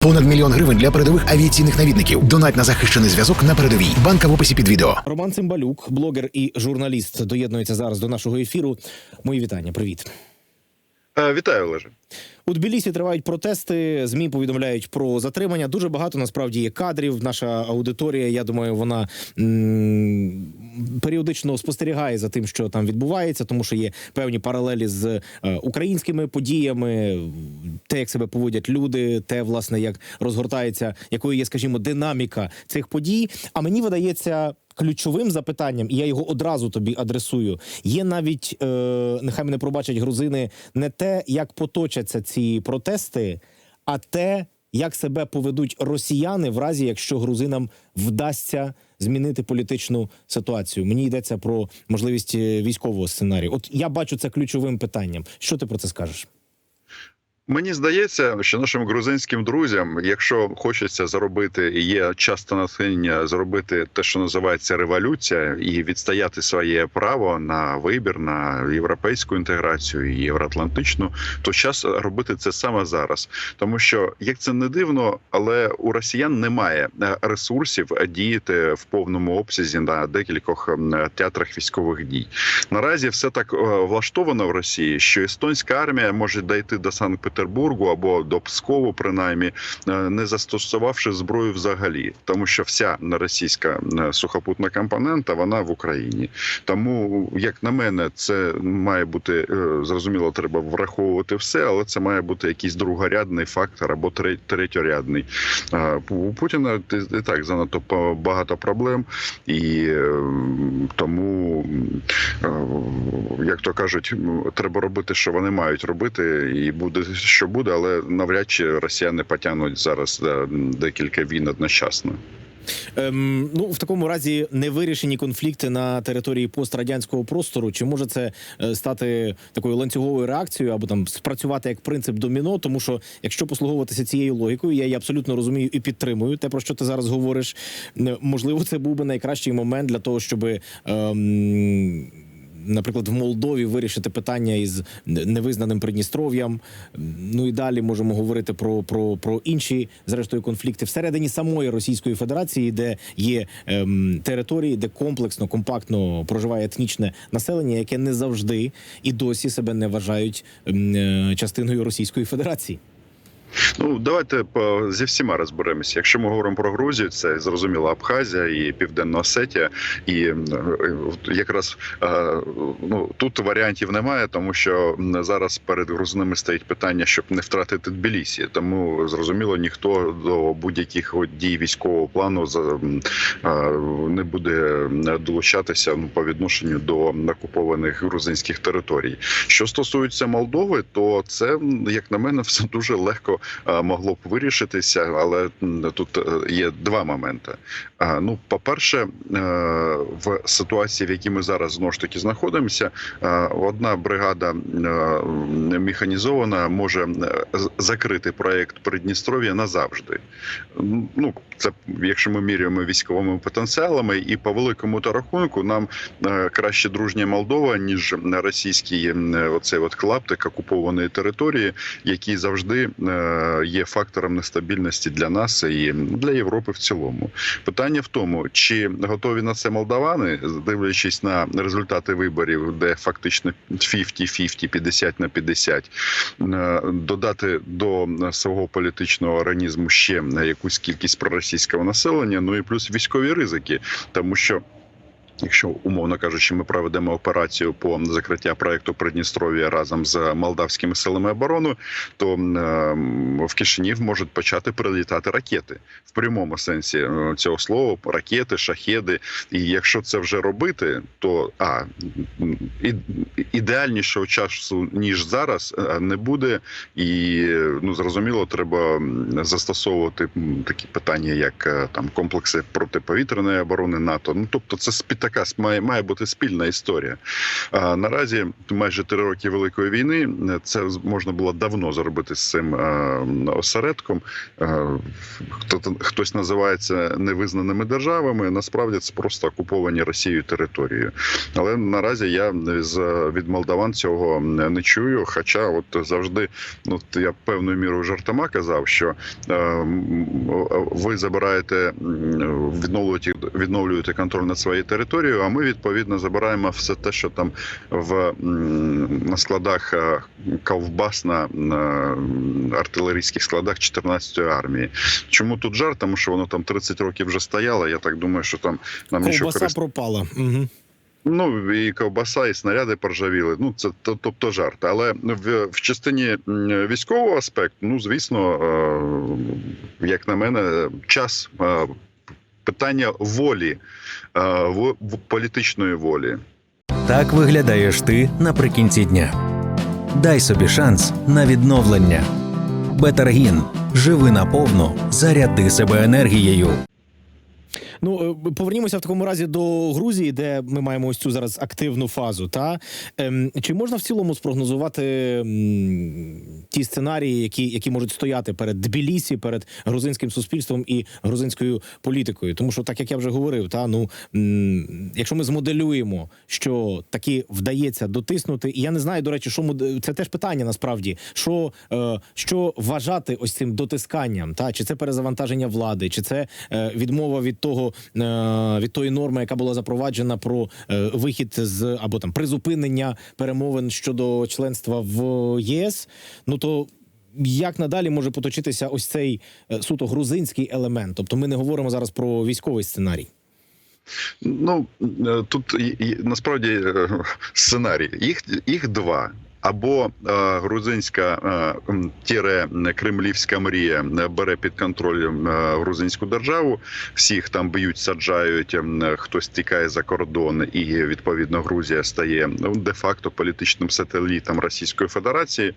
Понад мільйон гривень для передових авіаційних навідників. Донать на захищений зв'язок на передовій. Банка в описі під відео. Роман Цимбалюк, блогер і журналіст, доєднується зараз до нашого ефіру. Мої вітання. Привіт. Е, Вітаю, Олеже. У Тбілісі тривають протести. Змі повідомляють про затримання. Дуже багато насправді є кадрів. Наша аудиторія, я думаю, вона періодично спостерігає за тим, що там відбувається, тому що є певні паралелі з е, українськими подіями, те, як себе поводять люди, те, власне, як розгортається, якою є, скажімо, динаміка цих подій. А мені видається. Ключовим запитанням, і я його одразу тобі адресую. Є навіть е, нехай мене пробачать грузини, не те, як поточаться ці протести, а те, як себе поведуть росіяни в разі, якщо грузинам вдасться змінити політичну ситуацію. Мені йдеться про можливість е, військового сценарію. От я бачу це ключовим питанням. Що ти про це скажеш? Мені здається, що нашим грузинським друзям, якщо хочеться заробити, і є часто натхнення зробити те, що називається революція, і відстояти своє право на вибір на європейську інтеграцію і євроатлантичну, то час робити це саме зараз, тому що як це не дивно, але у росіян немає е, ресурсів діяти в повному обсязі на декількох театрах військових дій. Наразі все так е, влаштовано в Росії, що естонська армія може дійти до Санкт-Петербургу або до Пскову, принаймні, е, не застосувавши зброю взагалі, тому що вся російська е, сухопутна компонента вона в Україні. Тому, як на мене, це має бути е, зрозуміло, треба враховувати все, але це має бути якийсь другорядний фактор або третьорядний. У Путіна і так занадто багато проблем, і тому, як то кажуть, треба робити, що вони мають робити, і буде що буде, але навряд чи росіяни потягнуть зараз е, декілька війн одночасно. Ем, ну в такому разі невирішені конфлікти на території пострадянського простору. Чи може це е, стати такою ланцюговою реакцією або там спрацювати як принцип доміно? Тому що якщо послуговуватися цією логікою, я її абсолютно розумію і підтримую те, про що ти зараз говориш. Можливо, це був би найкращий момент для того, щоб. Ем, Наприклад, в Молдові вирішити питання із невизнаним Придністров'ям. Ну і далі можемо говорити про, про, про інші зрештою конфлікти всередині самої Російської Федерації, де є ем, території, де комплексно, компактно проживає етнічне населення, яке не завжди і досі себе не вважають ем, частиною Російської Федерації. Ну давайте по зі всіма розберемося. Якщо ми говоримо про Грузію, це зрозуміло Абхазія і Південна Осетія, і е, якраз е, ну тут варіантів немає, тому що зараз перед грузинами стоїть питання, щоб не втратити Тбілісі. Тому зрозуміло, ніхто до будь-яких дій військового плану е, не буде долучатися ну по відношенню до окупованих грузинських територій. Що стосується Молдови, то це як на мене все дуже легко могло б вирішитися, але тут е, є два моменти. Ну, по-перше, е, в ситуації, в якій ми зараз знову ж таки знаходимося, е, одна бригада е, механізована може закрити проект Придністров'я назавжди. Ну, це якщо ми міряємо військовими потенціалами, і по великому то рахунку нам краще дружня Молдова, ніж російський е, оцей от клаптик окупованої території, який завжди є фактором нестабільності для нас і для Європи в цілому. Питання в тому, чи готові на це молдавани, дивлячись на результати виборів, де фактично 50-50, 50 на 50, е, додати до свого політичного організму ще якусь кількість проросійського населення, ну і плюс військові ризики, тому що. Якщо умовно кажучи, ми проведемо операцію по закриття проекту Придністров'я разом з молдавськими силами оборони, то в Кишинів можуть почати прилітати ракети в прямому сенсі е, цього слова, ракети, шахеди. І якщо це вже робити, то а ідеальнішого часу ніж зараз е, не буде, і ну зрозуміло, треба застосовувати такі питання, як е, там комплекси протиповітряної оборони НАТО. Ну тобто, це спітак така має, має бути спільна історія. А, наразі майже три роки великої війни. е, Це можна було давно зробити з цим е, осередком. Е, хто хтось називає це невизнаними державами. Насправді це просто окуповані Росією території. Але наразі я з від молдаван цього не чую. Хоча, от завжди, ну я певною мірою жартома казав, що ви забираєте відновлюєте, відновлюєте контроль над своєю територією. А ми відповідно забираємо все те, що там в на складах е, ковбас на, на артилерійських складах 14-ї армії. Чому тут жарт? Тому що воно там 30 років вже стояло. Я так думаю, що там нам нічого Ковбаса пропала. Угу. Ну і ковбаса, і снаряди поржавіли. Ну це тобто жарт. Але в, в частині військового аспекту, ну звісно, е, як на мене, час е, питання волі, е, політичної волі. Так виглядаєш ти наприкінці дня. Дай собі шанс на відновлення. Бетаргін. Живи наповну, заряди себе енергією. Ну е, повернімося в такому разі до Грузії, де ми маємо ось цю зараз активну фазу. Та ем, чи можна в цілому спрогнозувати ті сценарії, які, які можуть стояти перед Тбілісі, перед грузинським суспільством і грузинською політикою? Тому що, так як я вже говорив, та ну якщо ми змоделюємо, що таки вдається дотиснути, і я не знаю, до речі, що це теж питання насправді, що, е, що вважати ось цим дотисканням, та чи це перезавантаження влади, чи це е, відмова від того е, від тої норми, яка була запроваджена про е, вихід з або там призупинення перемовин щодо членства в ЄС. Ну то. Як надалі може поточитися ось цей е, суто грузинський елемент? Тобто ми не говоримо зараз про військовий сценарій. Ну тут насправді сценарій. Їх їх два. Або е, грузинська е, тіре кремлівська мрія е, бере під контроль грузинську державу, всіх там б'ють, саджають, хтось тікає за кордон, і відповідно Грузія стає ну, де-факто політичним сателітом Російської Федерації.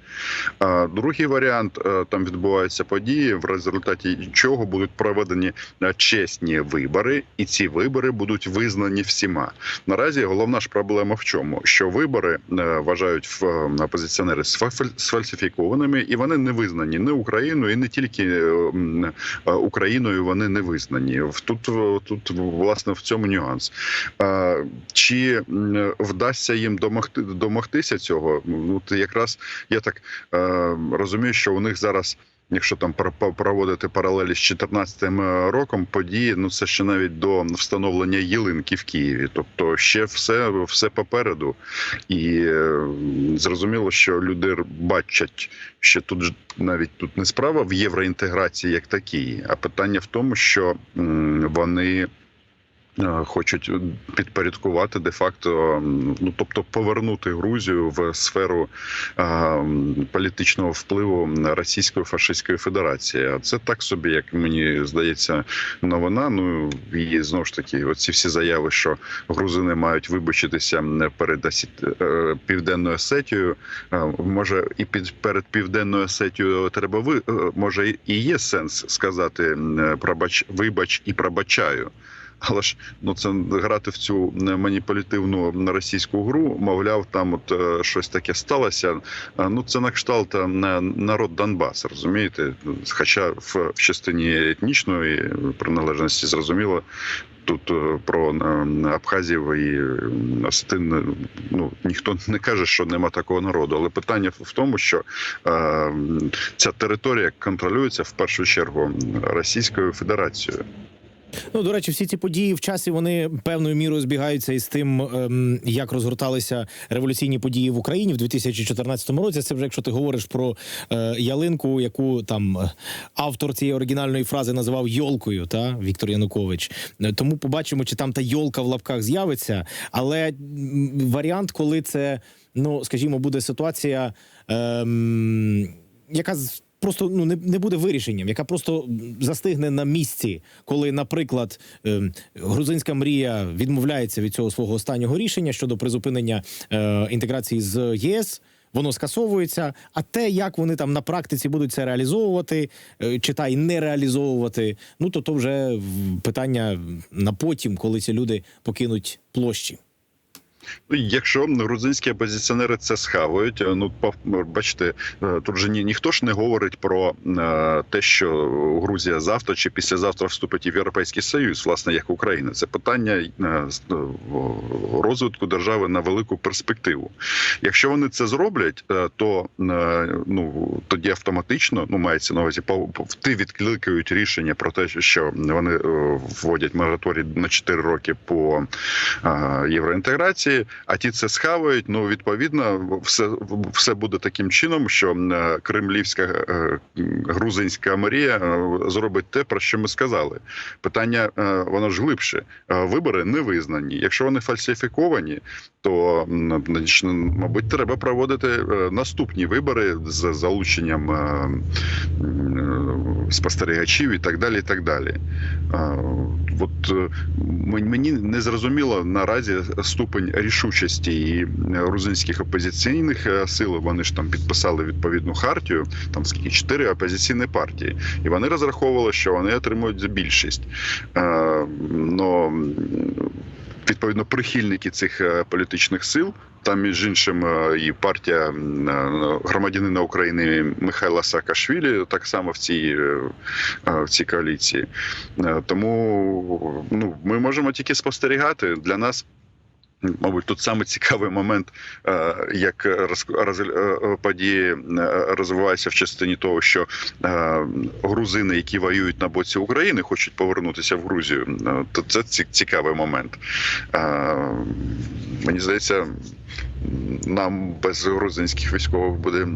Другий варіант там відбуваються події, в результаті чого будуть проведені чесні вибори, і ці вибори будуть визнані всіма. Наразі головна ж проблема в чому? Що вибори вважають в опозиціонери сфальсифікованими, і вони не визнані не Україною, і не тільки е, е, Україною. Вони не визнані. Тут тут власне в цьому нюанс. Е, Чи вдасться їм домогти домогтися цього? Ну якраз я так розумію, що у них зараз. Якщо там пр- пр- проводити паралелі з 14 роком, події ну це ще навіть до встановлення ялинки в Києві. Тобто, ще все, все попереду, і е, зрозуміло, що люди бачать, що тут навіть тут не справа в євроінтеграції як такій, а питання в тому, що вони. Е, Хочуть підпорядкувати де-факто, ну тобто повернути Грузію в сферу е, політичного впливу Російської фашистської Федерації. А це так собі, як мені здається, новина. Ну і знову ж таки, оці всі заяви, що грузини мають вибачитися перед Осі- е, південною Осетією. Е, Може, і під перед південною Осетією треба ви може і є сенс сказати пробач, вибач і пробачаю. Але ж ну це грати в цю маніпулятивну російську гру, мовляв, там от е, щось таке сталося. А, Ну це на кшталт е, народ Донбас, розумієте? Хоча в, частині етнічної приналежності зрозуміло. Тут е, про е, Абхазів і е, Осетин, е, ну ніхто не каже, що нема такого народу. Але питання в тому, що е, ця територія контролюється в першу чергу Російською Федерацією. Ну, до речі, всі ці події в часі вони певною мірою збігаються із тим, ем, як розгорталися революційні події в Україні в 2014 році. Це вже якщо ти говориш про е, ялинку, яку там е, автор цієї оригінальної фрази називав йолкою, та Віктор Янукович. Е, Тому побачимо, чи там та йолка в лапках з'явиться. Але варіант, коли це, ну скажімо, буде ситуація, ем, яка просто ну не, не буде вирішенням, яка просто застигне на місці, коли, наприклад, ем, грузинська мрія відмовляється від цього свого останнього рішення щодо призупинення е, інтеграції з ЄС. воно скасовується. А те, як вони там на практиці будуть це реалізовувати, е, чи та й не реалізовувати, ну то то вже питання на потім, коли ці люди покинуть площі. Ну, Якщо грузинські опозиціонери це схавають, е, ну бачите, е, тут же ні, ніхто ж не говорить про е, те, що Грузія завтра чи післязавтра вступить в Європейський Союз, власне, як Україна. Це питання розвитку держави на велику перспективу. Якщо вони це зроблять, то ну тоді автоматично ну мається на увазі ти відкликають рішення про те, що вони вводять мораторій на 4 роки по е, а ті це схавають. Ну відповідно, все все буде таким чином, що е, кремлівська е, грузинська Марія е, зробить те, про що ми сказали. Питання е, воно ж глибше. Е, Вибори не визнані. Якщо вони фальсифіковані, то мабуть треба проводити е, наступні вибори з залученням е, спостерігачів і так далі. І так далі. Е, От е, мені не зрозуміло наразі ступень рішучості і грузинських опозиційних е, сил. Вони ж там підписали відповідну хартію, там скільки чотири опозиційні партії, і вони розраховували, що вони отримують більшість. Е, но відповідно прихильники цих е, політичних сил. Там, між іншим, е, і партія е, громадянина України Михайла Саакашвілі так само в цій, е, в цій коаліції. Тому ну, ми можемо тільки спостерігати. Для нас Мабуть, тут саме цікавий момент, е, як роз, е, події е, розвиваються в частині того, що грузини, які воюють на боці України, хочуть повернутися в Грузію. То це цікавий момент. Мені здається, нам без грузинських військових буде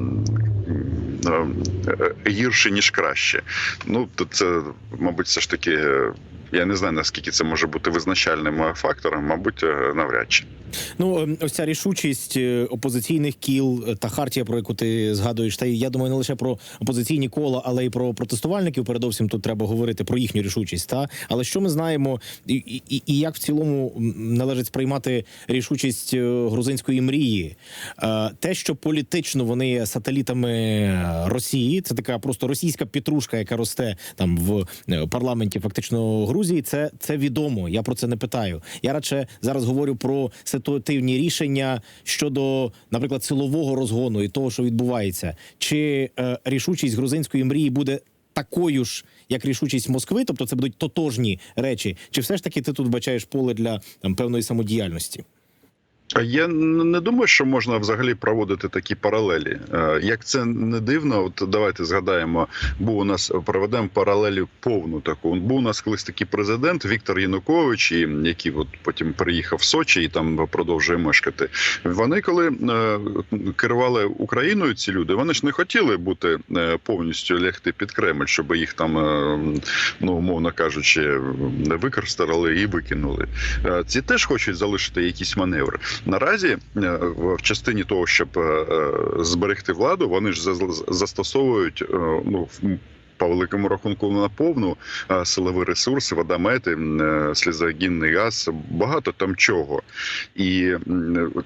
гірше ніж краще. Ну то це, мабуть, все ж таки. Я не знаю наскільки це може бути визначальним е, фактором, мабуть, е, навряд чи. Ну, ем, ось ця рішучість е, опозиційних кіл та хартія, про яку ти згадуєш, та я думаю, не лише про опозиційні кола, але й про протестувальників. Передовсім тут треба говорити про їхню рішучість. Та але що ми знаємо, і, і, і як в цілому належить сприймати рішучість грузинської мрії? Те, що політично вони є сателітами Росії, це така просто російська петрушка, яка росте там в парламенті, фактично Грузії. Це, це відомо. Я про це не питаю. Я радше зараз говорю про ситуативні рішення щодо, наприклад, силового розгону і того, що відбувається, чи е, рішучість грузинської мрії буде. Такою ж, як рішучість Москви, тобто це будуть тотожні речі, чи все ж таки ти тут бачаєш поле для там певної самодіяльності? Я не думаю, що можна взагалі проводити такі паралелі. Е, Як це не дивно, от давайте згадаємо, був у нас проведемо паралелі повну таку. Був у нас колись такий президент Віктор Янукович, який от потім приїхав в Сочі і там продовжує мешкати. Вони коли е, керували Україною, ці люди, вони ж не хотіли бути е, повністю лягти під Кремль, щоб їх там, ну умовно кажучи, не використали і викинули. Ці теж хочуть залишити якісь маневри. Наразі е, в частині того, щоб е, е, зберегти владу, вони ж за- застосовують ну. По великому рахунку на повну силові ресурси, водомети, е, слізогінний газ, багато там чого. І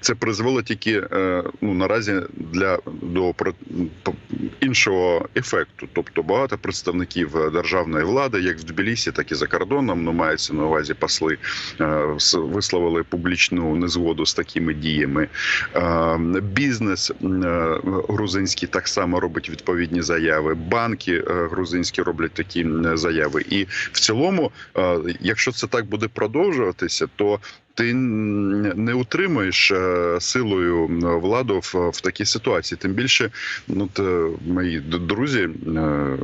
це призвело тільки е, ну наразі для до іншого ефекту. Тобто багато представників е, державної влади, як в Тбілісі, так і за кордоном, ну мається на увазі посли, висловили публічну незгоду з такими діями. Бізнес грузинський так само робить відповідні заяви. Банки е, грузинські роблять такі заяви. І в цілому, е, якщо це так буде продовжуватися, то ти не утримуєш е, силою владу в, такій ситуації. Тим більше, ну то мої друзі е,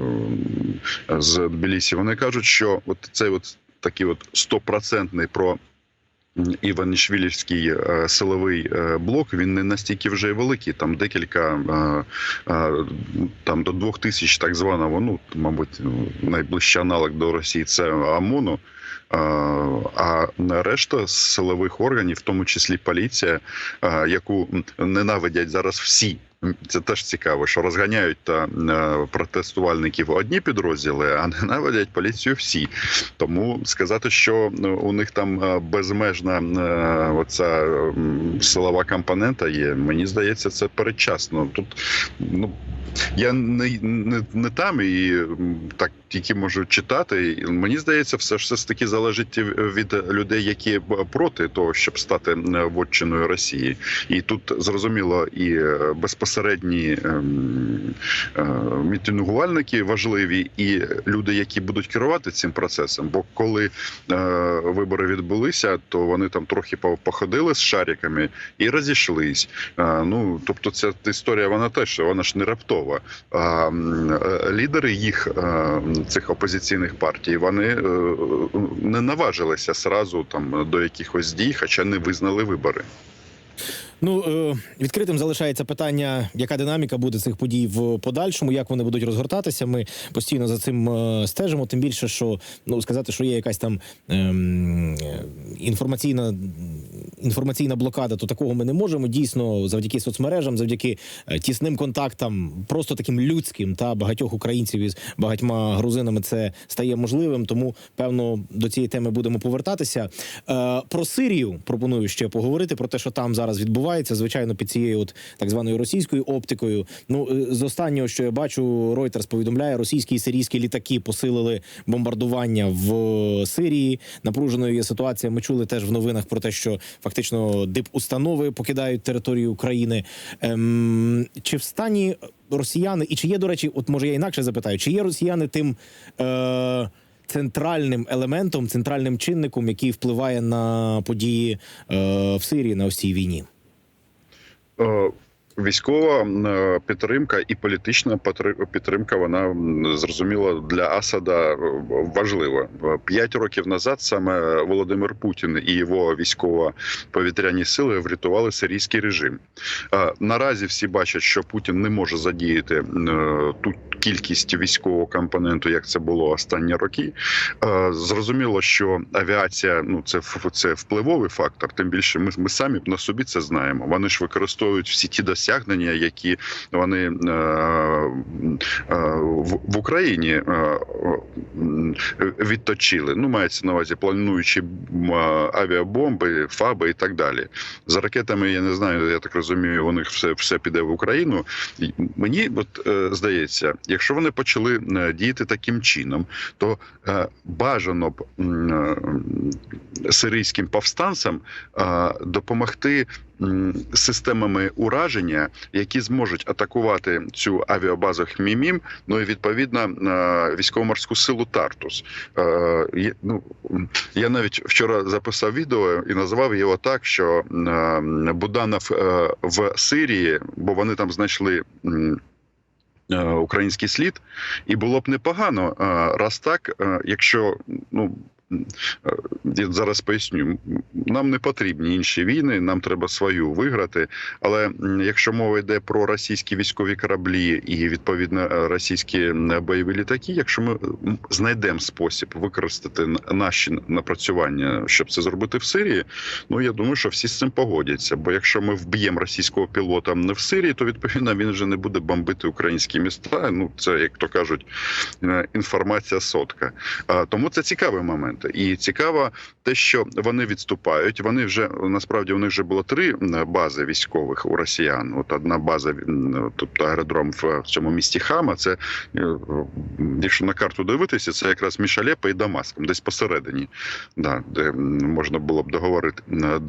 з Тбілісі, вони кажуть, що от цей от такий от стопроцентний про. Іванішвілівський е, силовий е, блок він не настільки вже великий. Там декілька е, там до двох тисяч так званого. Ну мабуть, ну, найближчий аналог до Росії це ОМОНу. А решта силових органів, в тому числі поліція, яку ненавидять зараз всі Це теж цікаво, що розганяють та е, протестувальників одні підрозділи, а ненавидять поліцію всі. Тому сказати, що ну, у них там е, безмежна е, оця силова компонента є. Мені здається, це передчасно. Тут ну. Я не, не, не там і так тільки можу читати. Мені здається, все ж все ж таки залежить від людей, які проти того, щоб стати вотчиною Росії. І тут зрозуміло і е, безпосередні ем, е, мітингувальники важливі, і люди, які будуть керувати цим процесом. Бо коли е, вибори відбулися, то вони там трохи по- походили з шариками і розійшлись. Е, ну тобто, ця історія вона теж вона ж не раптова. А лідери їх цих опозиційних партій вони не наважилися сразу там до якихось дій, хоча не визнали вибори. Ну е, відкритим залишається питання, яка динаміка буде цих подій в подальшому, як вони будуть розгортатися. Ми постійно за цим е, стежимо. Тим більше, що ну сказати, що є якась там ем, інформаційна інформаційна блокада, то такого ми не можемо. Дійсно, завдяки соцмережам, завдяки е, тісним контактам, просто таким людським та багатьох українців із багатьма грузинами це стає можливим. Тому певно до цієї теми будемо повертатися. Е, про Сирію пропоную ще поговорити про те, що там зараз відбувається. Звичайно, під цією от так званою російською оптикою. Ну е, з останнього, що я бачу, Reuters повідомляє, російські і сирійські літаки посилили бомбардування в Сирії. Напруженою є ситуація. Ми чули теж в новинах про те, що фактично дипустанови покидають територію України. Ем, чи в стані росіяни, і чи є, до речі, от може я інакше запитаю, чи є росіяни тим. Е- Центральним елементом, центральним чинником, який впливає на події е, в Сирії на ось цій війні. Е, Військова е, підтримка і політична підтримка, вона зрозуміло для Асада е, важлива. П'ять років назад саме Володимир Путін і його військово-повітряні сили врятували сирійський режим. Наразі всі бачать, що Путін не може задіяти ту кількість військового компоненту, як це було останні роки. Е, Зрозуміло, що авіація ну це це впливовий фактор. Тим більше, ми, ми самі на собі це знаємо. Вони ж використовують всі ті досягнення, які вони е, е, в, Україні відточили. Ну, мається на увазі плануючи авіабомби, фаби і так далі. За ракетами я не знаю. Я так розумію, у них все, все піде в Україну. Мені от здається, якщо вони почали е, діяти таким чином, то е, бажано б е, сирійським повстанцям допомогти системами ураження, які зможуть атакувати цю авіабазу Хмімім, ну і відповідно військово-морську силу Тартус. Ну, я навіть вчора записав відео і назвав його так, що Буданов в Сирії, бо вони там знайшли. Е, Український слід, і було б непогано, е, раз так, е, якщо ну я зараз поясню, нам не потрібні інші війни, нам треба свою виграти. Але якщо мова йде про російські військові кораблі і відповідно е, російські бойові літаки, якщо ми знайдемо спосіб використати наші напрацювання, щоб це зробити в Сирії, ну я думаю, що всі з цим погодяться. Бо якщо ми вб'ємо російського пілота не в Сирії, то відповідно він вже не буде бомбити українські міста. Ну це як то кажуть, е, інформація сотка. Тому це цікавий момент. І цікаво те, що вони відступають. Вони вже насправді у них вже було три бази військових у росіян. От одна база, тобто аеродром в цьому місті Хама. Це е, якщо на карту дивитися, це якраз між Алепо і Дамаском, десь посередині, да, де можна було б договорити м,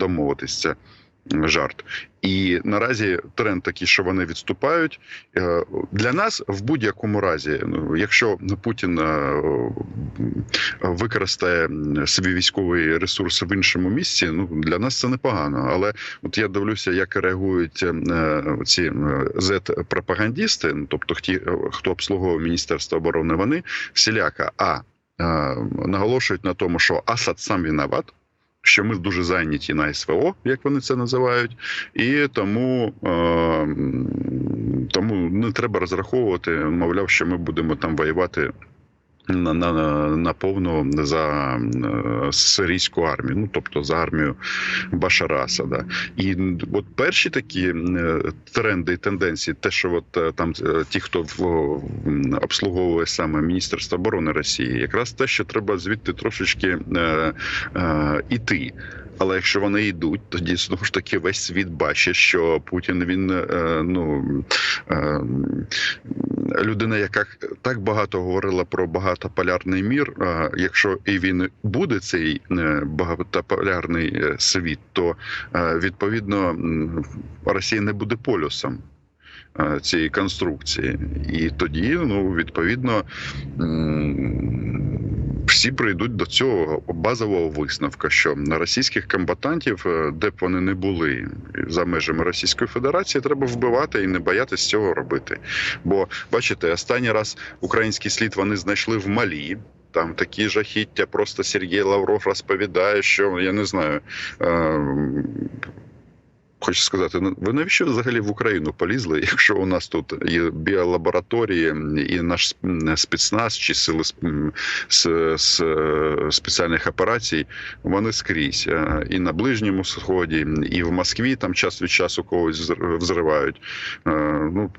жарт. І наразі тренд такий, що вони відступають. Е, Для нас в будь-якому разі, ну якщо Путін е, використає свій військовий ресурс в іншому місці, ну для нас це непогано. Але от я дивлюся, як реагують е, ці Z-пропагандісти, ну тобто ті, хто обслуговує Міністерство оборони, вони всіляка а наголошують на тому, що Асад сам виноват. Що ми дуже зайняті на СВО, як вони це називають, і тому, е, тому не треба розраховувати, мовляв, що ми будемо там воювати на, на, на повну за е, сирійську армію, ну тобто за армію Башара Асада. І от перші такі е, тренди і тенденції, те, що от е, там ті, хто в, обслуговує саме Міністерство оборони Росії, якраз те, що треба звідти трошечки е, е, іти. Але якщо вони йдуть, тоді знову ж таки весь світ бачить, що Путін він ну людина, яка так багато говорила про багатополярний мір. Якщо і він буде цей е, багатополярний е, світ, то е, відповідно Росія не буде полюсом. Цієї конструкції, і тоді, ну відповідно, всі прийдуть до цього базового висновка, що на російських комбатантів, е, де б вони не були за межами Російської Федерації, треба вбивати і не боятися цього робити. Бо бачите, останній раз український слід вони знайшли в Малі. Там такі жахіття, просто Сергій Лавров розповідає, що я не знаю. Е- Хочу сказати, ну ви навіщо взагалі в Україну полізли, якщо у нас тут є біолабораторії і наш спецназ чи сили з, з е, спеціальних операцій, вони скрізь Е, і на ближньому сході, і в Москві там час від часу когось взр- взривають. Е, Ну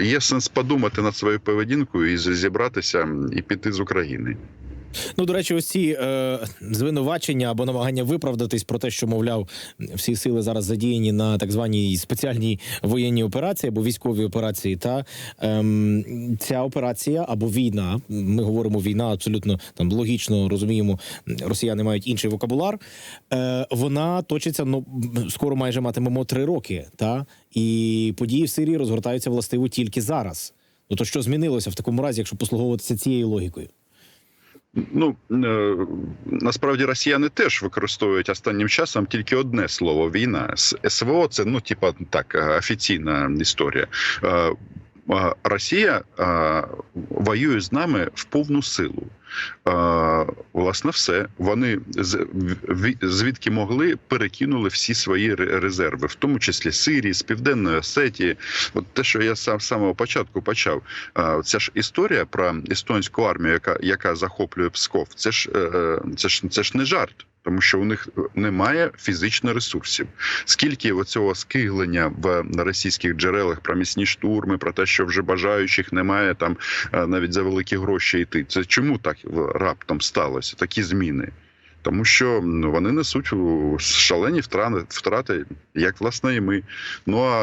є сенс подумати над своєю поведінкою і зібратися і піти з України. Ну, до речі, ось ці е, звинувачення або намагання виправдатись про те, що мовляв, всі сили зараз задіяні на так званій спеціальній воєнній операції або військовій операції. Та ем, ця операція або війна. Ми говоримо війна, абсолютно там логічно розуміємо. Росіяни мають інший вокабуляр. Е, вона точиться ну скоро майже матимемо три роки. Та і події в Сирії розгортаються властиво тільки зараз. Ну то що змінилося в такому разі, якщо послуговуватися цією логікою? Ну е, насправді росіяни теж використовують останнім часом тільки одне слово війна. СВО це ну, типа так, е, офіційна історія. Е, е, Росія е, воює з нами в повну силу. Е, Власне, все. Вони звідки могли перекинули всі свої ре- резерви, в тому числі Сирії, з Південної Осетії. От те, що я сам з самого початку почав. Е, Ця ж історія про естонську армію, яка, яка захоплює Псков, це ж, е, це ж це ж не жарт. Тому що у них немає фізичних ресурсів. Скільки оцього скиглення в російських джерелах про міцні штурми, про те, що вже бажаючих немає там е, навіть за великі гроші йти. Це чому так раптом сталося? Такі зміни? Тому що вони несуть шалені втрати, втрати, як власне і ми. Ну а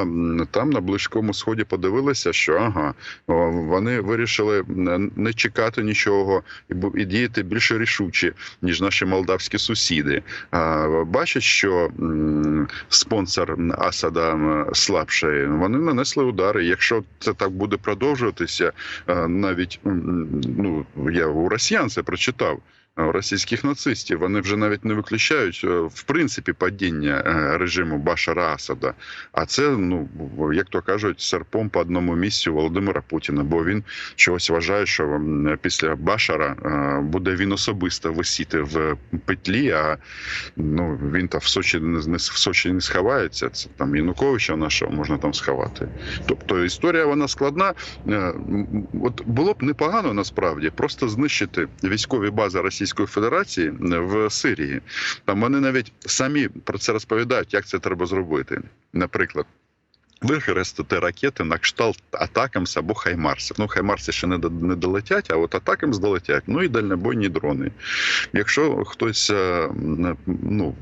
там на близькому сході подивилися, що ага, вони вирішили не- чекати нічого і, діяти більш рішуче, ніж наші молдавські сусіди. А, бачать, що спонсор Асада слабший, вони нанесли удари. Якщо це так буде продовжуватися, навіть ну я у росіян це прочитав. У російських нацистів вони вже навіть не виключають е, в принципі падіння е, режиму Башара Асада. А це ну як то кажуть, серпом по одному місцю Володимира Путіна. Бо він чогось вважає, що після Башара е, буде він особисто висіти в петлі. А ну він там в Сочі не в Сочі не сховається. Це там Януковича нашого можна там сховати. Тобто історія вона складна. Е, От було б непогано насправді просто знищити військові бази Російської Федерації в Сирії. Там вони навіть самі про це розповідають, як це треба зробити. Наприклад. Використати ракети на кшталт Атакамс або Хаймарсів. Ну, Хаймарси ще не, не долетять, а от Атакамс долетять. Ну і дальнобойні дрони. Якщо хтось е, ну,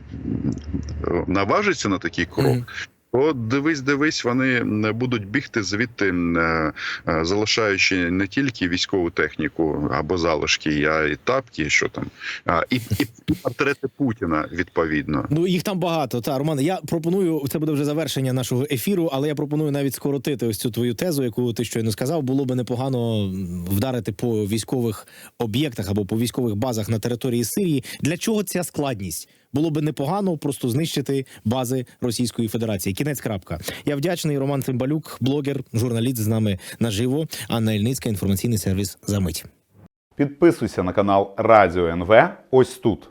е, наважиться на такий крок, Мгм. То дивись, дивись, вони будуть бігти звідти, е, е, залишаючи не тільки військову техніку або залишки, а і тапки, що там, і, і, і портрети Путіна відповідно. Ну їх там багато. Та Роман, я пропоную це буде вже завершення нашого ефіру, але я пропоную навіть скоротити ось цю твою тезу, яку ти щойно сказав. Було би непогано вдарити по військових об'єктах або по військових базах на території Сирії. Для чого ця складність? Було би непогано просто знищити бази Російської Федерації. Кінець крапка. Я вдячний. Роман Цимбалюк, блогер, журналіст з нами наживо. Анна Ільницька, інформаційний сервіс. Замить. Підписуйся на канал Радіо НВ ось тут.